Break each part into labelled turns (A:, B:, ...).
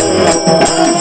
A: Thank you.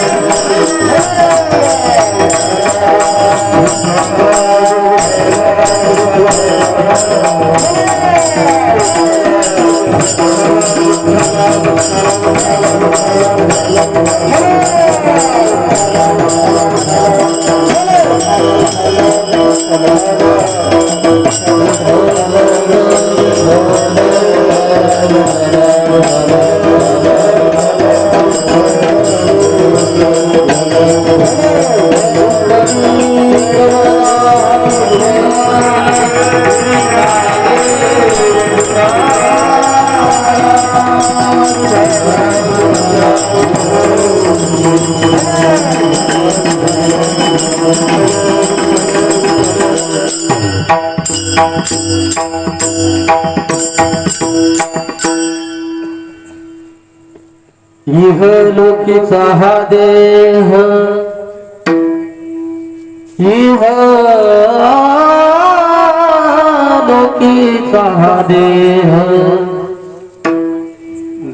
A: इह लोकीचा हा। देह इह लोकीचा हा। देह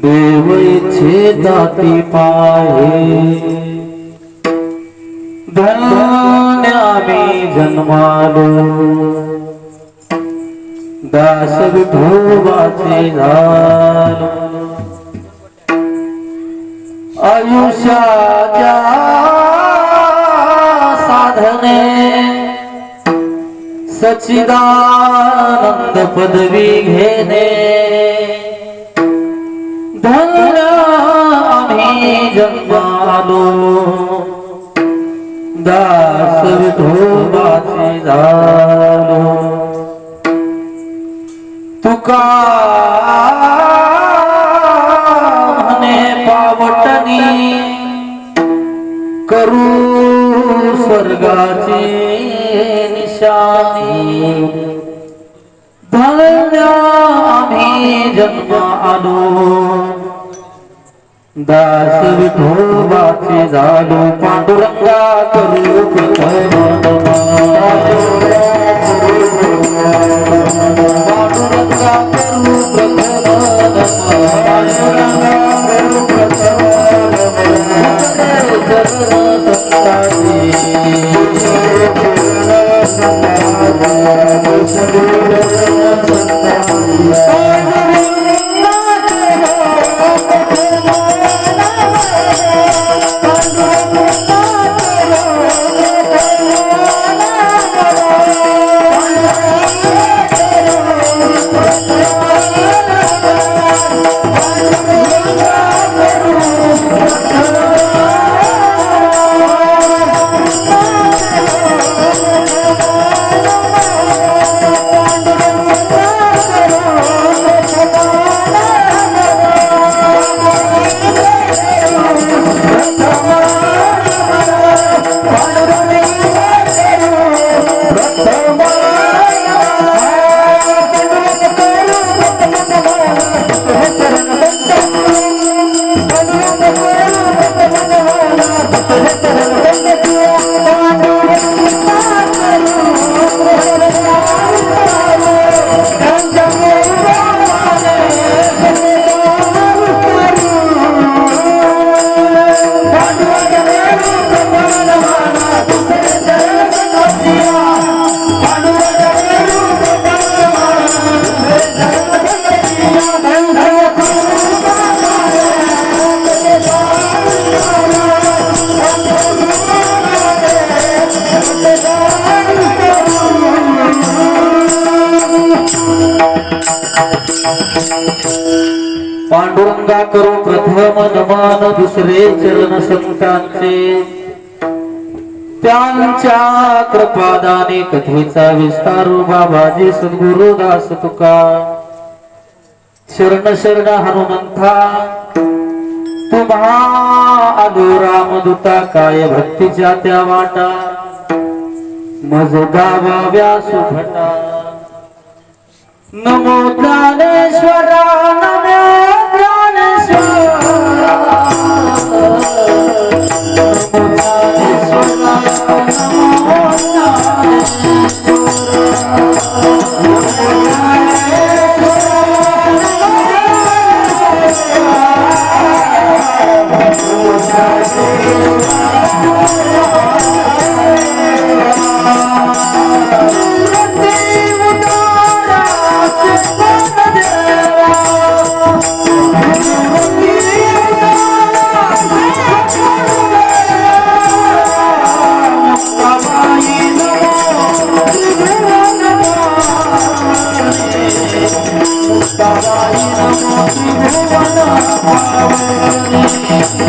A: देव इच्छेदाती पाहे धन्य आम्ही जन्मालो। दास विठोबाचे झालो आयुष्याच्या साधने सचिदानंद पदवी घेणे. धन्य आम्ही जन्मालो. दास विठोबाचे झालो तुका पावटनी करू स्वर्गाची निशानी धन्य आम्ही जन्म आलो. दास विठोबाचे झालो पांडुरंगा करू कृपया. प्रथम दुसरे चरण संतांचे. त्यांच्या कृपादाने कथेचा विस्तार बाबाजी सद्गुरुदास तुका. शरण शरण हनुमंथा तुम्हा आलो रामदूता काय भक्तीच्या त्या वाटा. मज गावा व्यासुभटा नमो ज्ञानेश्वरा नमो ज्ञानेश्वरा Oh,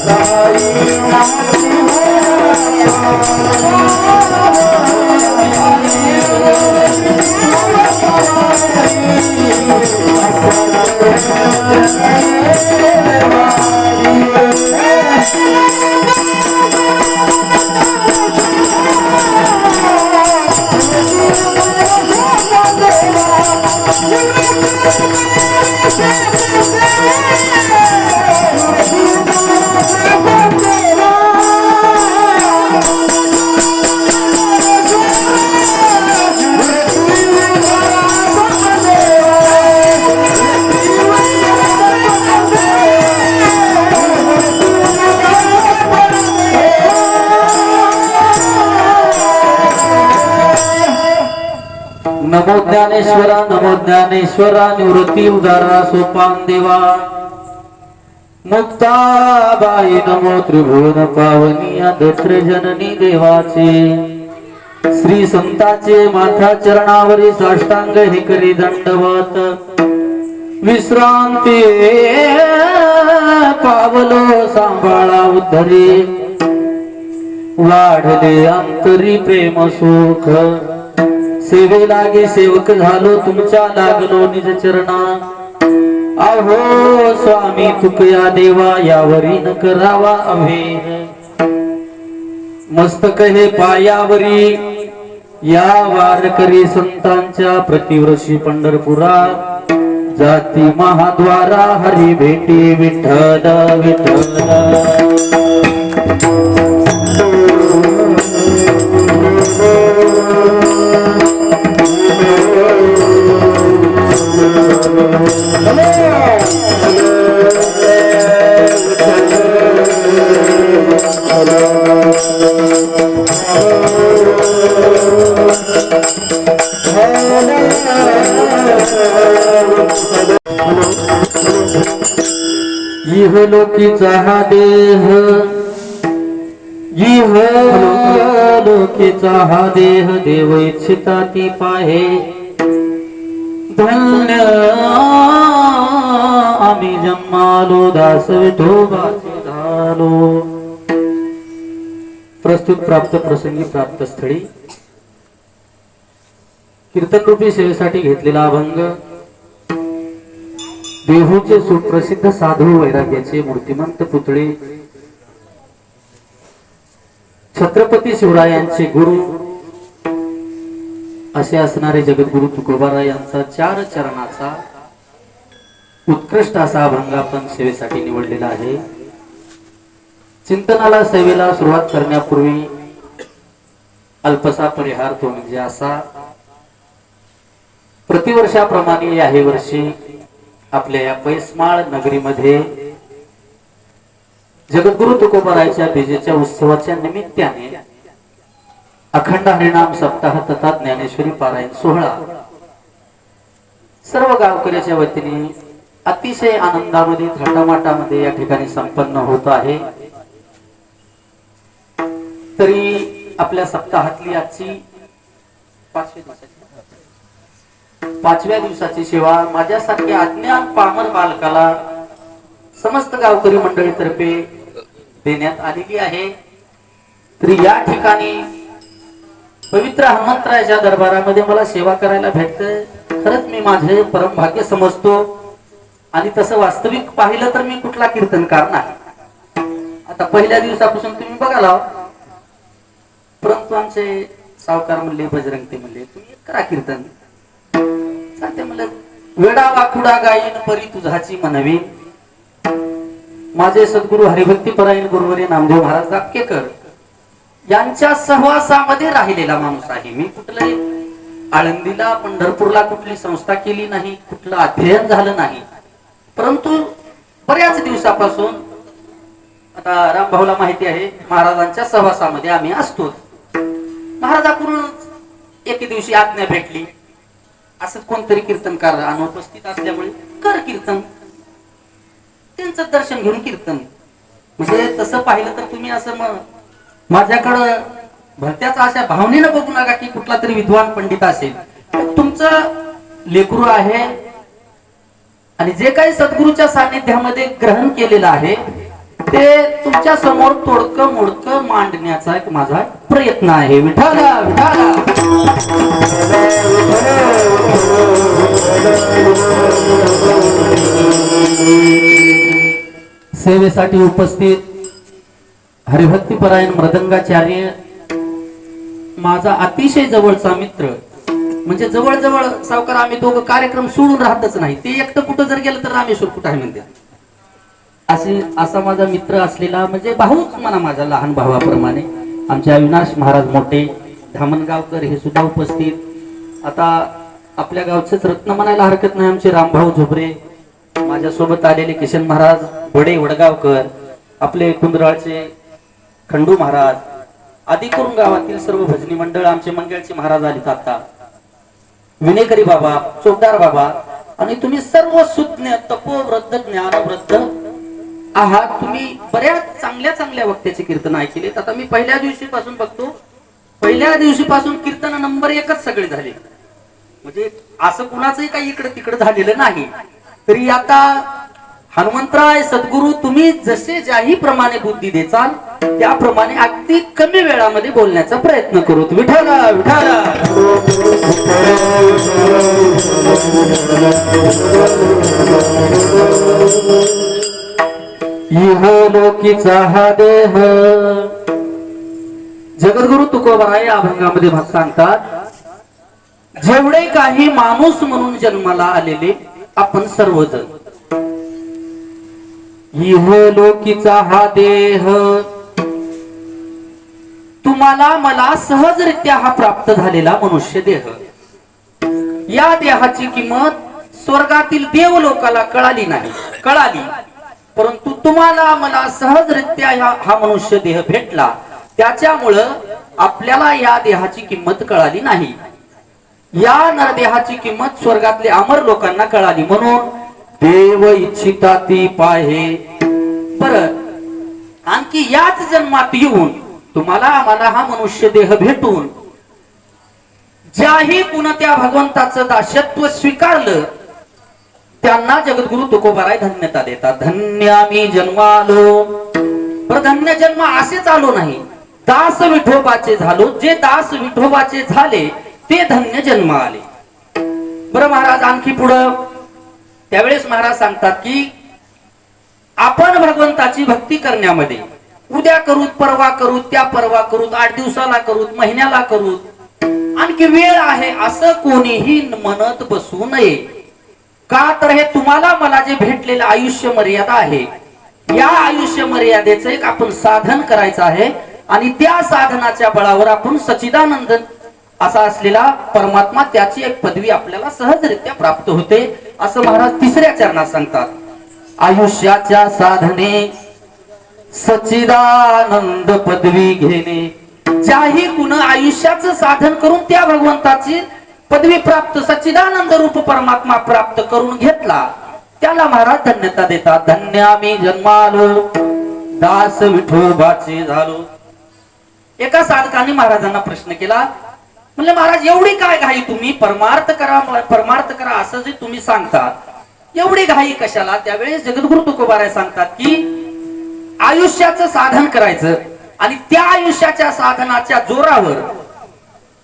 A: ज्ञानेश्वरा नमो नमो ज्ञानेश्वरा नमो ज्ञानेश्वरा निवृत्ती उदारा सोपान देवा. मुक्ताबाई नमो त्रिभुवन पावनी दत्र जननी देवाचे. श्री संताचे माथा चरणावरी साष्टांग हे करी दंडवत. विश्रांती पावलो सांभाळा उद्धरी. वाढले अंतरी प्रेम सुख. सेवे लागे सेवक झालो तुमच्या लागलो निज चरणा. अहो स्वामी तुकया देवा यावरी न करावा अभे मस्तक हे पायावरी. या वारकरी संतांच्या प्रतिवर्षी पंढरपुरा. जाती महाद्वारा हरी भेटी विठ्ठल विठ्ठल. इहलोकीचा हा देह इहलोकीचा हा देह देव इच्छिता ती पाहे। धन्य। आम्ही जम्मालो दास विठोबाचे झालो प्रस्तुत प्राप्त प्रसंगी प्राप्त स्थळी। कीर्तनरूपी सेवेसाठी घेतलेला अभंग देहूचे सुप्रसिद्ध साधू वैराग्याचे मूर्तिमंत पुतळे छत्रपती शिवरायांचे गुरु असे असणारे जगद्गुरु तुकोबाराय यांचा चार चरणाचा उत्कृष्ट असा अभंग आपण सेवेसाठी निवडलेला आहे. चिंतनाला सेवेला सुरुवात करण्यापूर्वी अल्पसा परिहार तो म्हणजे असा. प्रतिवर्षाप्रमाणे याही वर्षी आपल्या या पैसमाळ नगरीमध्ये जगद्गुरु तुकोबारायच्या बीजेच्या उत्सवाच्या निमित्ताने अखंड हरिनाम सप्ताह तथा ज्ञानेश्वरी पारायण सोहळा. सर्व गावकऱ्याच्या वतीने अतिशय आनंदामध्ये थाटामाटामध्ये या ठिकाणी संपन्न होत आहे. तरी आपल्या सप्ताहातली आजची पाचव्या दिवसाची पाचव्या दिवसाची सेवा माझ्यासारख्या अज्ञान पामर बालकाला समस्त गावकरी मंडळीतर्फे देण्यात आलेली आहे. तरी या ठिकाणी पवित्र हनुमंतरायाच्या दरबारामध्ये मला सेवा करायला भेटतंय. खरंच मी माझे परम भाग्य समजतो. आणि तसं वास्तविक पाहिलं तर मी कुठला कीर्तनकार नाही. आता पहिल्या दिवसापासून तुम्ही बघाला परंतु आमचे सावकार म्हणले बजरंग ते म्हणले तुम्ही करा कीर्तन. चालते म्हणलं वेडा वाकुडा गायीन परी तुझाची म्हणवी माझे सद्गुरु हरिभक्ती परायण गुरुवरी नामदेव महाराज दापकेकर यांच्या सहवासामध्ये राहिलेला माणूस आहे. मी कुठलंही आळंदीला पंढरपूरला कुठली संस्था केली नाही कुठलं अध्ययन झालं नाही. परंतु बऱ्याच दिवसापासून आता रामभाऊला माहिती आहे महाराजांच्या सहवासामध्ये आम्ही असतो. महाराजाकडून एके दिवशी आज्ञा भेटली. असं कोणतरी कीर्तनकार अनुपस्थित असल्यामुळे कर कीर्तन. त्यांचं दर्शन घेऊन कीर्तन. म्हणजे तसं पाहिलं तर तुम्ही असं मग माझ्याकडं भरत्याचा अशा भावनेनं बघू नका की कुठला तरी विद्वान पंडित असेल. तुमचं लेकरू आहे आणि जे काही सद्गुरूच्या सानिध्यामध्ये ग्रहण केलेलं आहे ते तुमच्यासमोर तोडकं मोडकं मांडण्याचा एक माझा प्रयत्न आहे. विठाला विठाला सेवेसाठी उपस्थित हरिभक्तीपरायण मृदंगाचार्य माझा अतिशय जवळचा मित्र. म्हणजे जवळ जवळ सावकार आम्ही दोघं कार्यक्रम सोडून राहतच नाही. ते एकटं कुठं जर गेलं तर रामेश्वर कुठं आहे म्हणते? असे असा माझा मित्र असलेला म्हणजे भाऊच म्हणा माझ्या लहान भावाप्रमाणे. आमचे अविनाश महाराज मोठे धामणगावकर हे सुद्धा उपस्थित. आता आपल्या गावचेच रत्न म्हणायला हरकत नाही आमचे रामभाऊ झोबरे माझ्यासोबत आलेले किशन महाराज बडे वडगावकर आपले कुंदराळचे खंडू महाराज आदी करून गावातील सर्व भजनी मंडळ आमचे मंगळचे महाराज आले आता. विनेकरी बाबा चोपदार बाबा आणि तुम्ही सर्व सुज्ञ तपोवृद्ध ज्ञानवृद्ध आहात. तुम्ही बऱ्याच चांगल्या चांगल्या वक्त्याचे कीर्तन ऐकलेत. आता मी पहिल्या दिवशी पासून बघतो. पहिल्या दिवशी पासून कीर्तन नंबर एकच सगळे झाले. म्हणजे असं कुणाचंही काही इकडे तिकडे झालेलं नाही. तरी आता हनुमंतराय सद्गुरू तुम्ही जसे ज्याही प्रमाणे बुद्धी देचाल त्याप्रमाणे अगदी कमी वेळामध्ये बोलण्याचा प्रयत्न करू. विठाला विठाला इहलोकीचा हा देह. जगद्गुरु तुकोबाराय या अभंगामध्ये भाग सांगतात जेवढे काही माणूस म्हणून जन्माला आलेले आपण सर्वजण. इहलोकीचा हा देह. तुम्हाला मला सहजरित्या हा प्राप्त झालेला मनुष्य देह. या देहाची किंमत स्वर्गातील देव लोकाला कळाली नाही. कळाली. परंतु तुम्हाला मला सहजरित्या ह्या- हा मनुष्य देह भेटला. त्याच्यामुळं आपल्याला या देहाची किंमत कळाली नाही. या नरदेहाची किंमत स्वर्गातले अमर लोकांना कळाली. म्हणून देव इच्छिता ती पाहे. परत आणखी याच जन्मात येऊन तुम्हाला आम्हाला हा मनुष्य देह भेटून ज्याही पुन्हा त्या भगवंताचं दासत्व स्वीकारलं त्यांना जगद्गुरु तुकोबाराय धन्यता देतात. धन्य आम्ही जन्मालो. पर धन्य जन्म असेच आलो नाही. दास विठोबाचे झालो. जे दास विठोबाचे झाले ते धन्य जन्म आले. बरं महाराज आणखी पुढं. त्यावेळेस महाराज सांगतात की आपण भगवंताची भक्ती करण्यामध्ये उद्या करूत परवा करूत त्या परवा करूत आठ दिवसाला करूत महिन्याला करूत. आणखी वेळ आहे असं कोणीही म्हणत बसू नये. का तर हे तुम्हाला मला जे भेटलेलं आयुष्य मर्यादा आहे या आयुष्य मर्यादेचं एक आपण साधन करायचं आहे आणि त्या साधनाच्या बळावर आपण सचिदानंद असा असलेला परमात्मा त्याची एक पदवी आपल्याला सहजरित्या प्राप्त होते असं महाराज तिसऱ्या चरणात सांगतात. आयुष्याच्या साधने सचिदानंद पदवी घेणे. ज्याही कुण आयुष्याचं साधन करून त्या भगवंताची पदवी प्राप्त सच्चिदानंद रूप परमात्मा प्राप्त करून घेतला त्याला महाराज धन्यता देतात. धन्य आम्ही जन्मालो. दास विठोबाचे झालो. एका साधकाने महाराजांना प्रश्न केला म्हणले महाराज एवढी काय घाई तुम्ही? परमार्थ करा परमार्थ करा असं जे तुम्ही सांगतात एवढी घाई कशाला? त्यावेळेस जगद्गुरु तुकोबाराय सांगतात की आयुष्याचं साधन करायचं आणि त्या आयुष्याच्या साधनाच्या जोरावर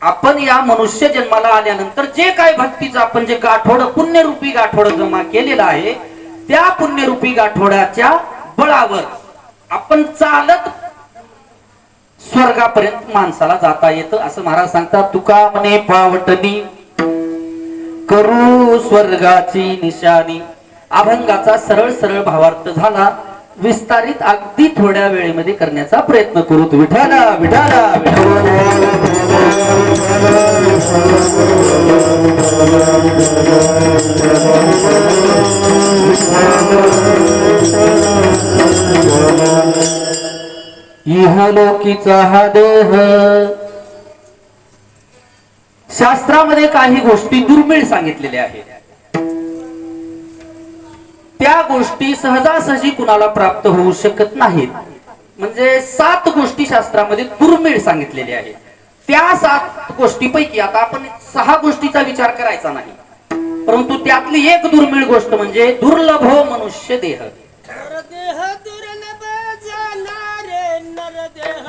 A: आपण या मनुष्य जन्माला आल्यानंतर जे काय भक्तीचं आपण जे गाठोड पुण्यरूपी गाठोड जमा केलेलं आहे त्या पुण्यरूपी गाठोड्याच्या बळावर आपण चालत स्वर्गापर्यंत माणसाला जाता येतं असं महाराज सांगतात तुका म्हणे पावटनी करू स्वर्गाची निशाणी. अभंगाचा सरळ सरळ भावार्थ झाला. विस्तारित अगदी थोड्या वेळेमध्ये करण्याचा प्रयत्न करू. विठाला विठाला इहलोकीचा हा देह. शास्त्रामध्ये काही गोष्टी दुर्मिळ सांगितलेल्या आहेत. त्या गोष्टी सहजासहजी कुणाला प्राप्त होऊ शकत नाहीत. म्हणजे सात गोष्टी शास्त्रामध्ये दुर्मिळ सांगितलेल्या आहेत. त्या सात गोष्टीपैकी आता आपण सहा गोष्टीचा विचार करायचा नाही. परंतु त्यातली एक दुर्मिळ गोष्ट म्हणजे दुर्लभ हो मनुष्य देह.
B: दुर्लभ झाला रे नरदेह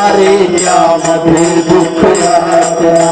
A: यातनारे यामध्ये दुःख यातना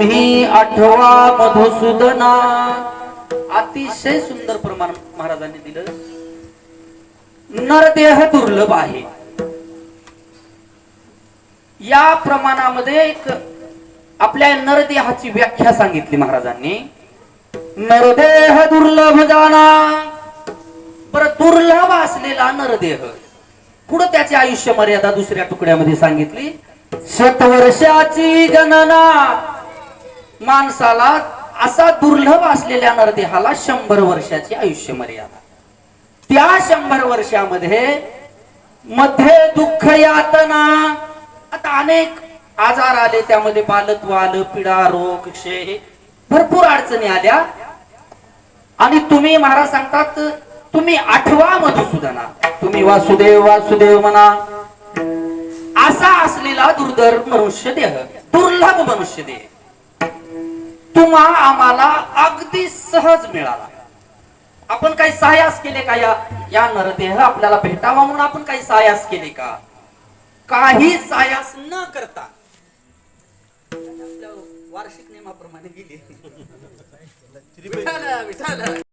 B: तुम्ही
A: आठवा मधुसूदना. अतिशय सुंदर प्रमाण महाराजांनी दिलं. नरदेह दुर्लभ आहे. या प्रमाणामध्ये एक आपल्या नरदेहाची व्याख्या सांगितली महाराजांनी. नरदेह दुर्लभ जाना बर दुर्लभ असलेला नरदेह. पुढे त्याची आयुष्य मर्यादा दुसऱ्या तुकड्यामध्ये सांगितली? शतवर्षाची गणना. माणसाला असा दुर्लभ असलेल्या नरदेहाला शंभर वर्षाची आयुष्य मर्यादा. त्या शंभर वर्षामध्ये मध्ये दुःख यातना आता अनेक आजार आले त्यामध्ये बालत्व आलं पिडा रोग क्षय भरपूर अडचणी आल्या. आणि तुम्ही महाराज सांगतात तुम्ही आठवा मधुसूदना. तुम्ही वासुदेव वासुदेव म्हणा. असा असलेला दुर्धर मनुष्य देह दुर्लभ मनुष्य देह. तुम्हा आम्हाला अगदी सहज मिळाला. आपण काही सायास केले का या या नरदेह आपल्याला भेटावा म्हणून आपण काही सायास केले का? काही सायास न करता. वार्षिक नियमाप्रमाणे गेली.